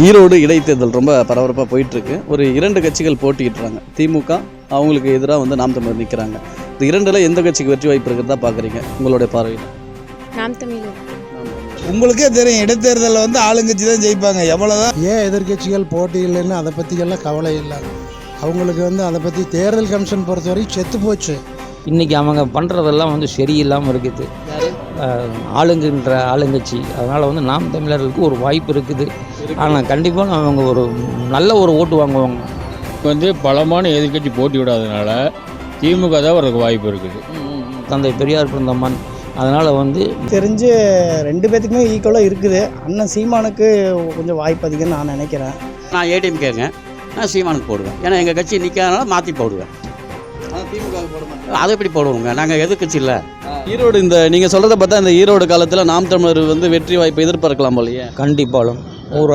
ஈரோடு இடைத்தேர்தல் ரொம்ப பரபரப்பாக போயிட்டு இருக்கு ஒரு இரண்டு கட்சிகள் போட்டியிடுறாங்க. திமுக அவங்களுக்கு எதிராக வந்து நாம் தமிழர் நிற்கிறாங்க இந்த இரண்டில் எந்த கட்சிக்கு வெற்றி வாய்ப்பு இருக்கிறதா பார்க்குறீங்க உங்களுடைய பார்வையில் நாம் தமிழர். உங்களுக்கே தெரியும் இடைத்தேர்தலில் வந்து ஆளுங்கட்சி தான் ஜெயிப்பாங்க. எவ்வளோதான் ஏன் எதிர்க்கட்சிகள் போட்டி இல்லைன்னு அதை பற்றியெல்லாம் கவலை இல்லை. அவங்களுக்கு வந்து அதை பற்றி தேர்தல் கமிஷன் பொறுத்தவரைக்கும் செத்து போச்சு. இன்றைக்கி அவங்க பண்ணுறதெல்லாம் வந்து சரியில்லாமல் இருக்குது. ஆளுங்கன்ற ஆளுங்கட்சி. அதனால் வந்து நாம் தமிழர்களுக்கு ஒரு வாய்ப்பு இருக்குது. ஆனால் கண்டிப்பாக அவங்க ஒரு நல்ல ஒரு ஓட்டு வாங்குவாங்க. வந்து பலமான எதிர்க்கட்சி போட்டி விடாதனால திமுக தான் வரதுக்கு வாய்ப்பு இருக்குது. தந்தை பெரியார் பிறந்தம்மன். அதனால் வந்து தெரிஞ்சு ரெண்டு பேத்துக்குமே ஈக்குவலாக இருக்குது. அண்ணன் சீமானுக்கு கொஞ்சம் வாய்ப்பு அதிகம்னு நான் நினைக்கிறேன். நான் ஏடிஎம் கேங்க நான் சீமானுக்கு போடுவேன். ஏன்னா எங்கள் கட்சி நிற்காதனால மாற்றி போடுவேன். அதை எப்படி போடுவோங்க? நாங்கள் எதிர்க்கட்சி இல்லை. ஈரோடு இந்த நீங்கள் சொல்கிறத பார்த்தா இந்த ஈரோடு காலத்தில் நாம் தமிழர் வந்து வெற்றி வாய்ப்பை எதிர்பார்க்கலாம் போலயே. கண்டிப்பாலும் ஒரு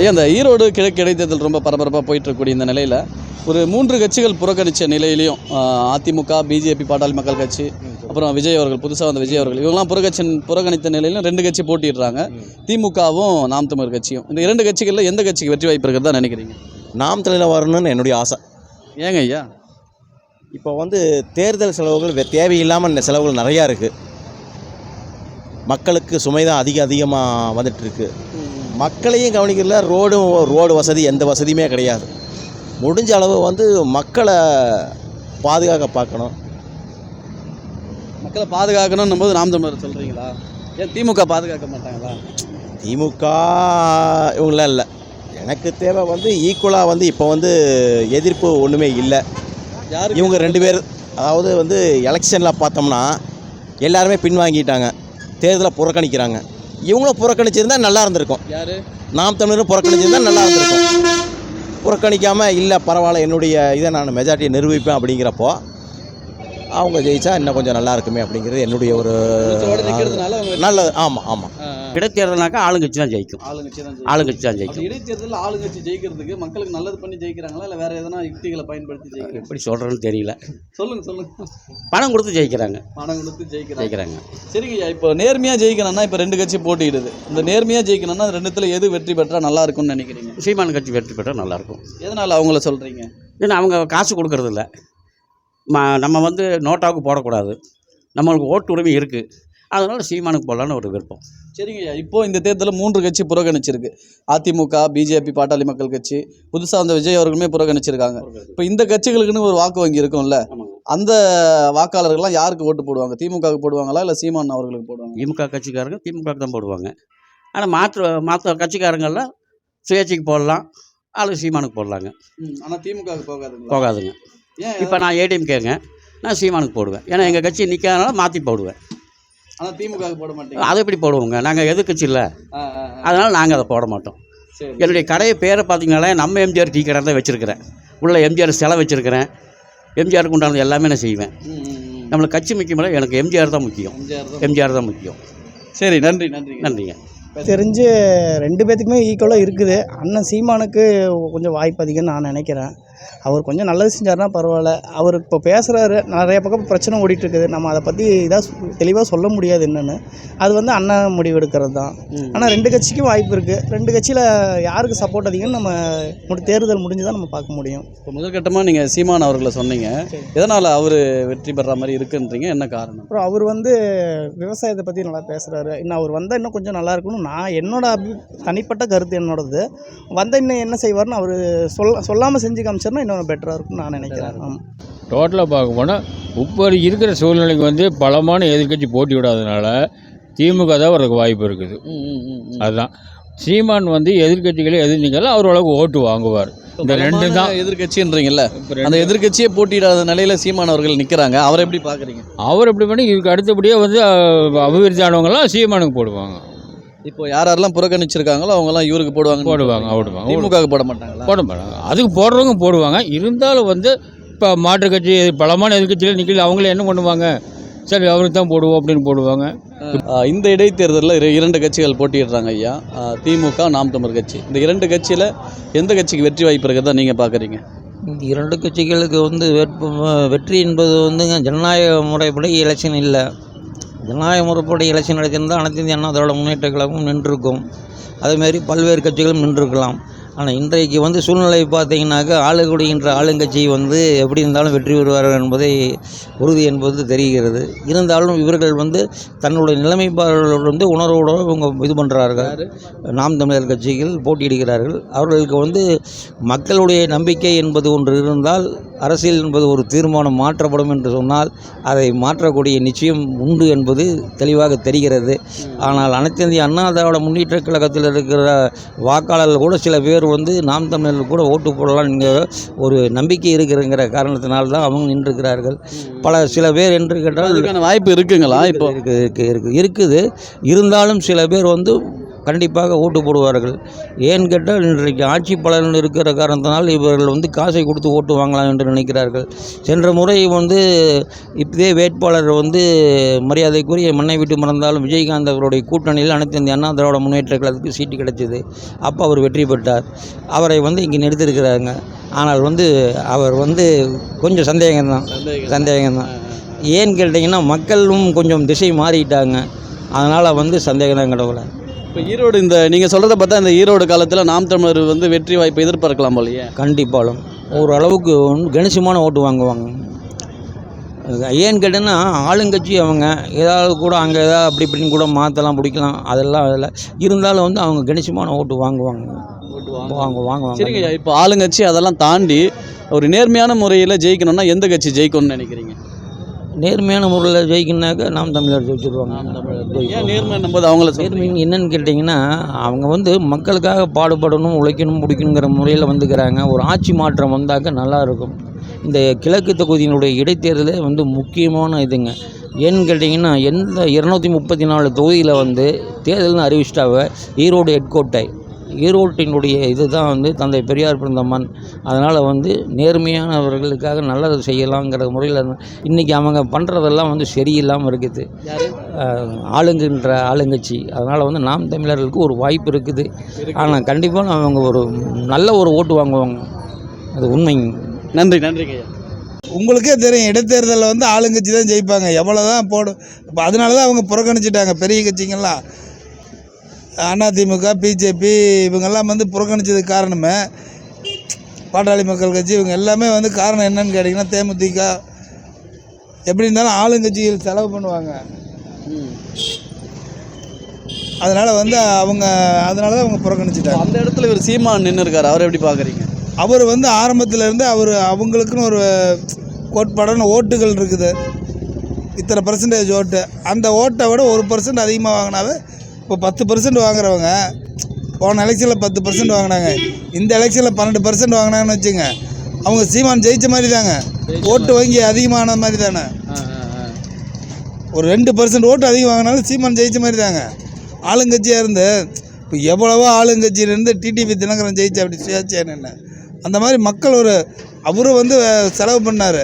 ஏன் அந்த ஈரோடு கிழக்கு இடைத்தேர்தல் ரொம்ப பரபரப்பாக போயிட்டு இருக்கக்கூடிய இந்த நிலையில் ஒரு மூன்று கட்சிகள் புறக்கணித்த நிலையிலையும் அதிமுக பிஜேபி பாட்டாளி மக்கள் கட்சி அப்புறம் விஜய் அவர்கள் புதுசாக வந்த விஜய் அவர்கள் இவங்கெல்லாம் புறக்கட்சி புறக்கணித்த நிலையிலும் ரெண்டு கட்சி போட்டிடுறாங்க திமுகவும் நாம் தமிழர் கட்சியும். இந்த இரண்டு கட்சிகளில் எந்த கட்சிக்கு வெற்றி வாய்ப்பு இருக்கிறதா நினைக்கிறீங்க? நாம் தலையில் வரணும்னு என்னுடைய ஆசை. ஏங்க ஐயா? இப்போ வந்து தேர்தல் செலவுகள் தேவையில்லாமல் இந்த செலவுகள் நிறையா இருக்குது மக்களுக்கு சுமை தான் அதிக அதிகமாக வந்துட்டுருக்கு. மக்களையும் கவனிக்கல ரோடும் ரோடு வசதி எந்த வசதியுமே கிடையாது. முடிஞ்ச அளவு வந்து மக்களை பாதுகாக்க பார்க்கணும். மக்களை பாதுகாக்கணும்னும் போது நாம் தமிழர் சொல்கிறீங்களா ஏன் திமுக பாதுகாக்க மாட்டாங்களா? திமுக இவங்களாம் இல்லை. எனக்கு தேவை வந்து ஈக்குவலாக வந்து இப்போ வந்து எதிர்ப்பு ஒன்றுமே இல்லை. யாரு? இவங்க ரெண்டு பேர் அதாவது வந்து எலெக்ஷனில் பார்த்தோம்னா எல்லாருமே பின்வாங்கிட்டாங்க. தேர்தலை புறக்கணிக்கிறாங்க. இவங்களும் புறக்கணிச்சிருந்தா நல்லா இருந்திருக்கும். யாரு? நாம் தமிழரும் புறக்கணிச்சிருந்தா நல்லா இருந்திருக்கும். புறக்கணிக்காமல் இல்லை பரவாயில்ல என்னுடைய இதை நான் மெஜாரிட்டியை நிரூபிப்பேன் அப்படிங்கிறப்போ அவங்க ஜெயிச்சா இன்னும் கொஞ்சம் நல்லா இருக்குமே அப்படிங்கிறது என்னுடைய ஒரு நல்லது. ஆமாம் ஆமாம் இடைத்தேர்தல்னாக்கா ஆளுங்கட்சி தான் ஜெயிக்கும். ஆளுங்கட்சி தான் ஜெயிக்கும். இடைத்தேர்தலில் ஆளுங்கட்சி ஜெயிக்கிறதுக்கு மக்களுக்கு நல்லது பண்ணி ஜெயிக்கிறாங்களா இல்லை வேற எதனா யுக்திகளை பயன்படுத்தி ஜெயிக்கிறாங்க எப்படி சொல்கிறேன்னு தெரியல. சொல்லுங்க சொல்லுங்க. பணம் கொடுத்து ஜெயிக்கிறாங்க. பணம் கொடுத்து ஜெயிக்கிறாங்க. ஜெயிக்கிறாங்க. சரிங்கய்யா இப்போ நேர்மையாக ஜெயிக்கணும்னா இப்போ ரெண்டு கட்சி போட்டியிடுது. இந்த நேர்மையாக ஜெயிக்கணும்னா ரெண்டுத்துல எது வெற்றி பெற்றா நல்லா இருக்கும்னு நினைக்கிறீங்க? சீமான் கட்சி வெற்றி பெற்றால் நல்லாயிருக்கும் எதனால அவங்கள சொல்றீங்க? ஏன்னா அவங்க காசு கொடுக்கறது இல்ல ம நம்ம வந்து நோட்டாவுக்கு போடக்கூடாது. நம்மளுக்கு ஓட்டு உரிமை இருக்குது அதனால் சீமானுக்கு போடலான்னு ஒரு விருப்பம். சரிங்கய்யா இப்போ இந்த தேர்தலில் மூன்று கட்சி புறக்கணிச்சிருக்கு. அதிமுக பிஜேபி பாட்டாளி மக்கள் கட்சி புதுசாக வந்த விஜய் அவர்களுமே புறக்கணிச்சிருக்காங்க. இப்போ இந்த கட்சிகளுக்குன்னு ஒரு வாக்கு வங்கி இருக்கும்ல. அந்த வாக்காளர்கள்லாம் யாருக்கு ஓட்டு போடுவாங்க? திமுகவுக்கு போடுவாங்களா இல்லை சீமான் அவர்களுக்கு போடுவாங்க திமுக கட்சிக்காரங்க திமுக தான் போடுவாங்க. ஆனால் மாற்று மற்ற கட்சிக்காரங்கெல்லாம் சுயேட்சைக்கு போடலாம். ஆளு சீமானுக்கு போடலாங்க. ஆனால் திமுகவுக்கு போகாதுங்க. ஏன் இப்போ நான் ஏடிஎம் கேங்க நான் சீமானுக்கு போடுவேன். ஏன்னா எங்கள் கட்சி நிற்காதனால மாற்றி போடுவேன். ஆனால் திமுகவுக்கு போட மாட்டீங்க. அதை எப்படி போடுவோங்க? நாங்கள் எதிர்க்கட்சி இல்லை. அதனால் நாங்கள் அதை போட மாட்டோம். என்னுடைய கடையை பேரை பார்த்தீங்கனாலே நம்ம எம்ஜிஆர் டீ கடை தான் வச்சுருக்கிறேன். உள்ள எம்ஜிஆர் சிலை வச்சுருக்கிறேன். எம்ஜிஆருக்கு உண்டானது எல்லாமே நான் செய்வேன். நம்மளுக்கு கட்சி முக்கியமில்ல எனக்கு எம்ஜிஆர் தான் முக்கியம். எம்ஜிஆர் தான் எம்ஜிஆர் தான் முக்கியம். சரி நன்றி நன்றி நன்றிங்க. தெரிஞ்சு ரெண்டு பேத்துக்குமே ஈக்குவலாக இருக்குது. அண்ணன் சீமானுக்கு கொஞ்சம் வாய்ப்பு அதிகம்னு நான் நினைக்கிறேன். அவர் கொஞ்சம் நல்லது செஞ்சாருன்னா பரவாயில்ல. அவர் இப்போ பேசுகிறாரு நிறைய பக்கம் பிரச்சனை ஓடிட்டு இருக்குது நம்ம அதை பற்றி இதாக தெளிவாக சொல்ல முடியாது என்னென்னு. அது வந்து அண்ணன் முடிவெடுக்கிறது தான் ஆனால் ரெண்டு கட்சிக்கும் வாய்ப்பு இருக்குது ரெண்டு கட்சியில் யாருக்கு சப்போர்ட் அதிகம்னு நம்ம முடி தேர்தல் முடிஞ்சு தான் நம்ம பார்க்க முடியும். இப்போ முதற்கட்டமாக நீங்கள் சீமான் அவர்களை சொன்னீங்க. எதனால் அவர் வெற்றி பெற மாதிரி இருக்குன்றீங்க? என்ன காரணம்? அப்புறம் அவர் வந்து விவசாயத்தை பற்றி நல்லா பேசுகிறாரு இன்னும் அவர் வந்தால் இன்னும் கொஞ்சம் நல்லா இருக்கணும் நான் என்னோட தனிப்பட்ட கருத்து என்னோடது. வந்தால் இன்னும் என்ன செய்வார்னு அவர் சொல்ல சொல்லாமல் செஞ்சு காமிச்சார்னா இன்னும் பெட்டராக இருக்கும்னு நான் நினைக்கிறேன். ஆமாம் டோட்டலாக பார்க்க போனால் இப்போ இருக்கிற சூழ்நிலைக்கு வந்து பலமான எதிர்க்கட்சி போட்டி விடாதனால திமுக தான் வரதுக்கு வாய்ப்பு இருக்குது. அதுதான். சீமான் வந்து எதிர்க்கட்சிகளே எதிர் நிற்கல அவர் அளவுக்கு ஓட்டு வாங்குவார். இந்த ரெண்டு தான். எதிர்கட்சின்றீங்கல்ல அந்த எதிர்கட்சியே போட்டியிடாத நிலையில சீமான் அவர்கள் நிற்கிறாங்க அவரை எப்படி பார்க்குறீங்க? அவர் எப்படி பண்ணி இதுக்கு அடுத்தபடியாக வந்து அபிவிருத்தி ஆனவங்கலாம் சீமானுக்கு போடுவாங்க. இப்போ யார் யாரெல்லாம் புறக்கணிச்சிருக்காங்களோ அவங்கெல்லாம் இவருக்கு போடுவாங்க போடுவாங்க போடுவாங்க திமுகவுக்கு போட மாட்டாங்களா? போட மாட்டாங்க அதுக்கு போடுறவங்க போடுவாங்க. இருந்தாலும் வந்து இப்போ மாற்றுக் கட்சி பலமான எதிர்க்கட்சியில் நிற்கல அவங்களே என்ன பண்ணுவாங்க? சரி அவருக்கு தான் போடுவோம் அப்படின்னு போடுவாங்க. இந்த இடைத்தேர்தலில் இரு- இரண்டு கட்சிகள் போட்டியிடுறாங்க ஐயா. திமுக நாம் தமிழர் கட்சி. இந்த இரண்டு கட்சியில் எந்த கட்சிக்கு வெற்றி வாய்ப்பு இருக்கிறதா நீங்கள் பார்க்குறீங்க இந்த இரண்டு கட்சிகளுக்கு வந்து வேட்பு வெற்றி என்பது வந்துங்க ஜனநாயக முறைப்படி எலெக்ஷன் இல்லை. ஜனநாயக முறைப்படி எலெக்ஷன் நடத்தியிருந்தால் அனைத்து இந்திய அண்ணா திராவிட முன்னேற்ற கழகமும் நின்றுருக்கும். அதேமாரி பல்வேறு கட்சிகளும் நின்றுருக்கலாம். ஆனால் இன்றைக்கு வந்து சூழ்நிலை பார்த்தீங்கன்னாக்கா ஆளுகுடிகின்ற ஆளுங்கட்சி வந்து எப்படி இருந்தாலும் வெற்றி பெறுவார்கள் என்பதை உறுதி என்பது தெரிகிறது. இருந்தாலும் இவர்கள் வந்து தன்னுடைய நிலைமைப்பாளர்கள் வந்து உணர்வோடு இவங்க இது பண்ணுறார்கள் நாம் தமிழர் கட்சிகள் போட்டியிடுகிறார்கள். அவர்களுக்கு வந்து மக்களுடைய நம்பிக்கை என்பது ஒன்று இருந்தால் அரசியல் என்பது ஒரு தீர்மானம் மாற்றப்படும் என்று சொன்னால் அதை மாற்றக்கூடிய நிச்சயம் உண்டு என்பது தெளிவாக தெரிகிறது. ஆனால் அனைத்து இந்திய அண்ணா திராவிட முன்னேற்ற கழகத்தில் இருக்கிற வாக்காளர்கள் கூட சில பேர் வந்து நாம் தமிழர்கள் கூட ஓட்டு போடலாம் என்கிற ஒரு நம்பிக்கை இருக்கிறங்கிற காரணத்தினால்தான் தான் அவங்க நின்றுக்கிறார்கள் பல சில பேர் என்று கேட்டால் அதுக்கான வாய்ப்பு இருக்குங்களா இப்போ? இருக்குது இருக்குது இருக்குது இருக்குது. இருந்தாலும் சில பேர் வந்து கண்டிப்பாக ஓட்டு போடுவார்கள். ஏன்னு கேட்டால் இன்றைக்கு ஆட்சி பலன் இருக்கிற காரணத்தினால் இவர்கள் வந்து காசை கொடுத்து ஓட்டு வாங்கலாம் என்று நினைக்கிறார்கள். சென்ற முறை வந்து இதே வேட்பாளர் வந்து மரியாதைக்குரிய மண்ணை விட்டு மறந்தாலும் விஜயகாந்த் அவருடைய கூட்டணியில் அனைத்து இந்திய அண்ணா திராவிட முன்னேற்ற கழகத்துக்கு சீட்டு கிடைச்சது. அப்போ அவர் வெற்றி பெற்றார். அவரை வந்து இங்கே நிறுத்திருக்கிறாங்க ஆனால் வந்து அவர் வந்து கொஞ்சம் சந்தேகம்தான். சந்தேகம்தான். ஏன்னு கேட்டிங்கன்னா மக்களும் கொஞ்சம் திசை மாறிட்டாங்க. அதனால் வந்து சந்தேகம் தான் கடவுளை. இப்போ ஈரோடு இந்த நீங்கள் சொல்கிறத பார்த்தா இந்த ஈரோடு காலத்தில் நாம் தமிழர் வந்து வெற்றி வாய்ப்பை எதிர்பார்க்கலாம் போலயே. கண்டிப்பாலும் ஓரளவுக்கு கணிசமான ஓட்டு வாங்குவாங்க. ஏன்னு கேட்டிங்கன்னா ஆளுங்கட்சி அவங்க ஏதாவது கூட அங்கே ஏதாவது அப்படி இப்படின்னு கூட மாற்றலாம் பிடிக்கலாம் அதெல்லாம் அதில் இருந்தாலும் வந்து அவங்க கணிசமான ஓட்டு வாங்குவாங்க. வாங்க. வாங்குவாங்க. சரிங்க இப்போ ஆளுங்கட்சி அதெல்லாம் தாண்டி ஒரு நேர்மையான முறையில் ஜெயிக்கணும்னா எந்த கட்சி ஜெயிக்கணும்னு நினைக்கிறீங்க? நேர்மையான முறையில் ஜெயிக்கணுனாக்க நாம் தமிழர் ஜெயிச்சிருவாங்க. ஏன் நேர்மை நம்பது அவங்கள நேர்மை என்னன்னு கேட்டிங்கன்னா அவங்க வந்து மக்களுக்காக பாடுபடணும் உழைக்கணும் முடிக்கணுங்கிற முறையில் வந்துக்கிறாங்க. ஒரு ஆட்சி மாற்றம் வந்தாக்க நல்லா இருக்கும். இந்த கிழக்கு தொகுதியினுடைய இடைத்தேர்தலே வந்து முக்கியமான இதுங்க. ஏன்னு கேட்டிங்கன்னா எந்த இரநூத்தி முப்பத்தி நாலு தொகுதியில் வந்து தேர்தல்னு அறிவிச்சிட்டாவ ஈரோடு ஹெட்கோட்டை ஈரோட்டினுடைய இதுதான் வந்து தந்தை பெரியார் பிறந்த மண் அதனால் வந்து நேர்மையானவர்களுக்காக நல்லது செய்யலாங்கிற முறையில் இன்றைக்கி அவங்க பண்ணுறதெல்லாம் வந்து சரியில்லாமல் இருக்குது. ஆளுங்கின்ற ஆளுங்கட்சி. அதனால் வந்து நாம் தமிழர்களுக்கு ஒரு வாய்ப்பு இருக்குது. ஆனால் கண்டிப்பாக அவங்க ஒரு நல்ல ஒரு ஓட்டு வாங்குவாங்க. அது உண்மைங்க நன்றி ஐயா. உங்களுக்கே தெரியும் இடைத்தேர்தலில் வந்து ஆளுங்கட்சி தான் ஜெயிப்பாங்க. எவ்வளோ தான் போடும் இப்போ அதனால தான் அவங்க புறக்கணிச்சிட்டாங்க பெரிய கட்சிங்கெல்லாம். அதிமுக பிஜேபி இவங்கெல்லாம் வந்து புறக்கணிச்சதுக்கு காரணமே பாட்டாளி மக்கள் கட்சி. இவங்க எல்லாமே வந்து காரணம் என்னன்னு கேட்டிங்கன்னா தேமுதிக. எப்படி இருந்தாலும் ஆளுங்கட்சிகள் செலவு பண்ணுவாங்க. அதனால் வந்து அவங்க அதனால தான் அவங்க புறக்கணிச்சிட்டாங்க. அந்த இடத்துல இவர் சீமான் நின்று இருக்காரு அவர் எப்படி பார்க்குறீங்க? அவர் வந்து ஆரம்பத்துல இருந்து அவர் அவங்களுக்குன்னு ஒரு கோட்பாடான ஓட்டுகள் இருக்குது. இத்தனை பர்சன்டேஜ் ஓட்டு. அந்த ஓட்டை விட ஒரு பர்சன்ட் அதிகமாக வாங்கினாவே இப்போ பத்து பர்சன்ட் வாங்குறவங்க போன எலெக்ஷனில் பத்து பர்சன்ட் வாங்கினாங்க. இந்த எலெக்ஷனில் பன்னெண்டு பர்சன்ட் வாங்கினாங்கன்னு வச்சுங்க அவங்க சீமான் ஜெயிச்ச மாதிரி தாங்க ஓட்டு வங்கி அதிகமான மாதிரி தானே ஒரு ரெண்டு பர்சன்ட் ஓட்டு அதிகம் வாங்கினாலும் சீமான் ஜெயிச்ச மாதிரி தாங்க ஆளுங்கட்சியாக இருந்து இப்போ எவ்வளவோ ஆளுங்கட்சியிலேருந்து டிடிவி தினகரன் ஜெயிச்சு அப்படி சுயாட்சியான அந்த மாதிரி மக்கள் ஒரு அவரும் வந்து செலவு பண்ணார்.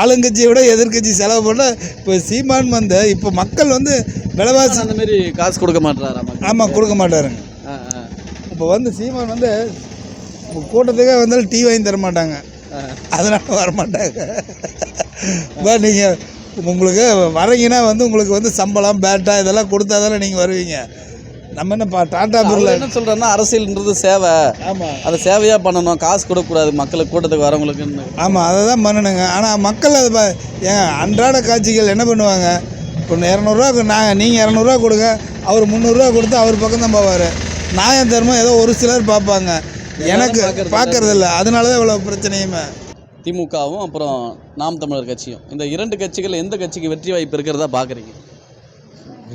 ஆளுங்கட்சியை விட எதிர்க்கட்சி செலவு பண்ண இப்போ சீமான் வந்து இப்போ மக்கள் வந்து விலைவாசி அந்த மாதிரி காசு கொடுக்க மாட்டாரா ஆமாம் கொடுக்க மாட்டாருங்க. இப்போ வந்து சீமான் வந்து இப்போ கூட்டத்துக்கே வந்தாலும் டீ வாங்கி தர மாட்டாங்க. அதனால வர மாட்டாங்க இப்போ நீங்கள் உங்களுக்கு வரீங்கன்னா வந்து உங்களுக்கு வந்து சம்பளம் பேட்டா இதெல்லாம் கொடுத்தா தானே நீங்கள் வருவீங்க. நம்ம என்னப்பா டாடா பிர்லா என்ன சொல்றாருன்னா அரசியல்ன்றது சேவை. ஆமாம் அதை சேவையாக பண்ணணும். காசு கொடுக்கக்கூடாது. மக்களுக்கு கூட்டத்துக்கு வரவங்களுக்குன்னு. ஆமாம் அதை தான் பண்ணணுங்க. ஆனால் மக்கள் அதை ஏங்க அன்றாட காட்சிகள் என்ன பண்ணுவாங்க? இப்போ இரநூறுவா நாங்கள் நீங்கள் இரநூறுவா கொடுங்க. அவர் முந்நூறுரூவா கொடுத்து அவர் பக்கம் தான் போவார். நியாயம் தர்மம் ஏதோ ஒரு சிலர் பார்ப்பாங்க. எனக்கு பார்க்கறது பார்க்கறது இல்லை. அதனால தான் இவ்வளோ பிரச்சனையுமே. திமுகவும் அப்புறம் நாம் தமிழர் கட்சியும். இந்த இரண்டு கட்சிகள் எந்த கட்சிக்கு வெற்றி வாய்ப்பு இருக்கிறதா பார்க்குறீங்க?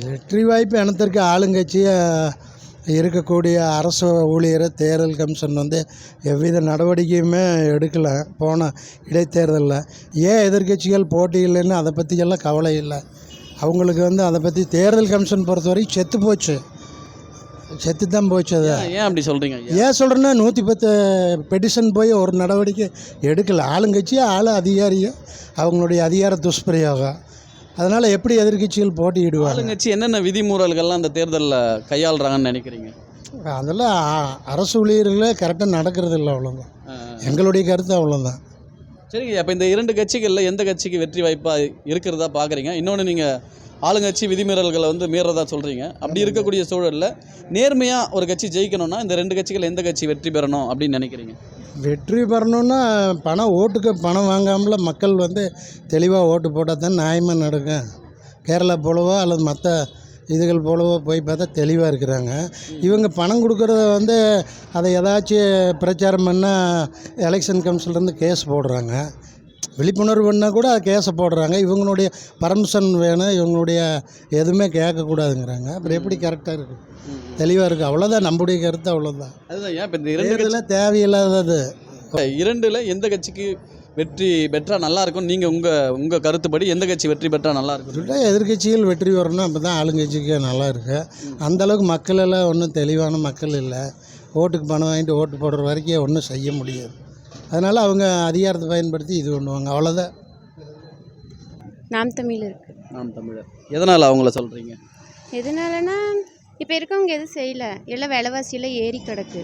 வெற்றி வாய்ப்பு இனத்திற்கு ஆளுங்கட்சியாக இருக்கக்கூடிய அரசு ஊழியர் தேர்தல் கமிஷன் வந்து எவ்வித நடவடிக்கையுமே எடுக்கலை போன இடைத்தேர்தலில். ஏன் எதிர்க்கட்சிகள் போட்டியில்லைன்னு அதை பற்றியெல்லாம் கவலை இல்லை. அவங்களுக்கு வந்து அதை பற்றி தேர்தல் கமிஷன் பொறுத்த வரைக்கும் செத்து போச்சு. செத்து தான் போச்சு அது. ஏன் அப்படி சொல்றீங்க ஐயா? ஏன் சொல்கிறேன்னா நூற்றி பத்து பெட்டிஷன் போய் ஒரு நடவடிக்கை எடுக்கலை. ஆளுங்கட்சியும் ஆளு அதிகாரியும் அவங்களுடைய அதிகார துஷ்பிரயோகம். அதனால் எப்படி எதிர்க்கட்சிகள் போட்டியிடுவாங்க? ஆளுங்கட்சி என்னென்ன விதிமுறைகள்லாம் அந்த தேர்தலில் கையாளுறாங்கன்னு நினைக்கிறீங்க? அதெல்லாம் அரசு ஊழியர்களே கரெக்டாக நடக்கிறது இல்லை அவ்வளோங்க எங்களுடைய கருத்து அவ்வளோதான் சரிங்க அப்போ இந்த இரண்டு கட்சிகளில் எந்த கட்சிக்கு வெற்றி வாய்ப்பாக இருக்கிறதா பார்க்குறீங்க இன்னொன்று நீங்கள் ஆளுங்கட்சி விதிமீறல்களை வந்து மீறதா சொல்கிறீங்க அப்படி இருக்கக்கூடிய சூழலில் நேர்மையாக ஒரு கட்சி ஜெயிக்கணும்னா இந்த ரெண்டு கட்சிகள் எந்த கட்சி வெற்றி பெறணும் அப்படின்னு நினைக்கிறீங்க? வெற்றி பெறணும்னா பணம் ஓட்டுக்கு பணம் வாங்காமல மக்கள் வந்து தெளிவாக ஓட்டு போட்டால் தான் நியாயமாக நடக்கும். கேரளா போலவோ அல்லது மற்ற இதுகள் போலவோ போய் பார்த்தா தெளிவாக இருக்கிறாங்க. இவங்க பணம் கொடுக்குறத வந்து அதை ஏதாச்சும் பிரச்சாரம் பண்ணால் எலெக்ஷன் கமிஷன்லேருந்து கேஸ் போடுறாங்க. விழிப்புணர்வு பண்ணால் கூட கேஸை போடுறாங்க. இவங்களுடைய பர்மிஷன் வேணும். இவங்களுடைய எதுவுமே கேட்கக்கூடாதுங்கிறாங்க. அப்புறம் எப்படி கரெக்டாக இருக்குது தெளிவாக இருக்குது அவ்வளோதான் நம்முடைய கருத்து அவ்வளோதான் அதுதான். ஏன் இப்போ இந்த இரண்டு தேவையில்லாதது. இரண்டில் எந்த கட்சிக்கு வெற்றி பெற்றா நல்லா இருக்கும்? நீங்கள் உங்கள் உங்கள் கருத்துப்படி எந்த கட்சி வெற்றி பெற்றா நல்லா இருக்கும்? சொல்லிட்டு எதிர்க்கட்சிகள் வெற்றி வரணும் அப்போ தான் ஆளுங்கட்சிக்கு நல்லா இருக்கு. அந்த அளவுக்கு மக்கள் எல்லாம் ஒன்றும் தெளிவான மக்கள் இல்லை. ஓட்டுக்கு பணம் வாங்கிட்டு ஓட்டு போடுற வரைக்கும் ஒன்றும் செய்ய முடியாது. அதனால் அவங்க அதிகாரத்தை பயன்படுத்தி இது பண்ணுவாங்க. அவ்வளோதான் நாம் தமிழ் இருக்குது நாம் தமிழர். எதனால் அவங்கள சொல்கிறீங்க எதனாலனா இப்போ இருக்கவங்க எதுவும் செய்யலை. எல்லாம் விலைவாசியெல்லாம் ஏறி கிடக்கு.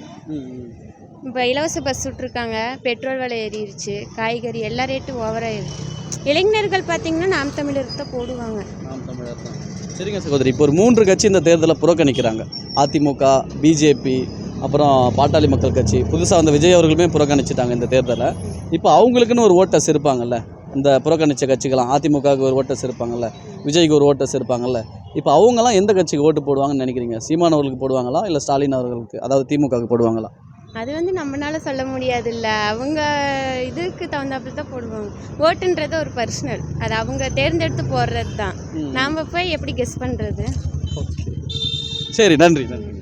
இப்போ இலவச பஸ் விட்ருக்காங்க பெட்ரோல் விலை ஏறிடுச்சு. காய்கறி எல்லா ரேட்டும் ஓவராகிடுச்சு இளைஞர்கள் பார்த்திங்கன்னா நாம் தமிழருக்கு தான் போடுவாங்க. நாம் தமிழர் தான் சரிங்க சகோதரி இப்போ ஒரு மூன்று கட்சி இந்த தேர்தலை புறக்கணிக்கிறாங்க. அதிமுக பிஜேபி அப்புறம் பாட்டாளி மக்கள் கட்சி. புதுசாக வந்த விஜய் அவர்களுமே புறக்கணிச்சிட்டாங்க இந்த தேர்தலை. இப்போ அவங்களுக்குன்னு ஒரு ஓட்டர்ஸ் இருப்பாங்கல்ல இந்த புறக்கணிச்ச கட்சிகளாம் அதிமுகவுக்கு ஒரு ஓட்டர்ஸ் இருப்பாங்கல்ல விஜய்க்கு ஒரு ஓட்டர்ஸ் இருப்பாங்கல்ல இப்போ அவங்கெல்லாம் எந்த கட்சிக்கு ஓட்டு போடுவாங்கன்னு நினைக்கிறீங்க? சீமான் அவர்களுக்கு போடுவாங்களா? இல்லை ஸ்டாலின் அவர்களுக்கு அதாவது திமுகவுக்கு போடுவாங்களா? அது வந்து நம்மளால சொல்ல முடியாதுல்ல. அவங்க இதுக்கு தகுந்தாப்புல தான் போடுவாங்க. ஓட்டுன்றது ஒரு பர்சனல் அது அவங்க தேர்ந்தெடுத்து போடுறது தான் நாம் போய் எப்படி கெஸ் பண்ணுறது சரி நன்றி நன்றி.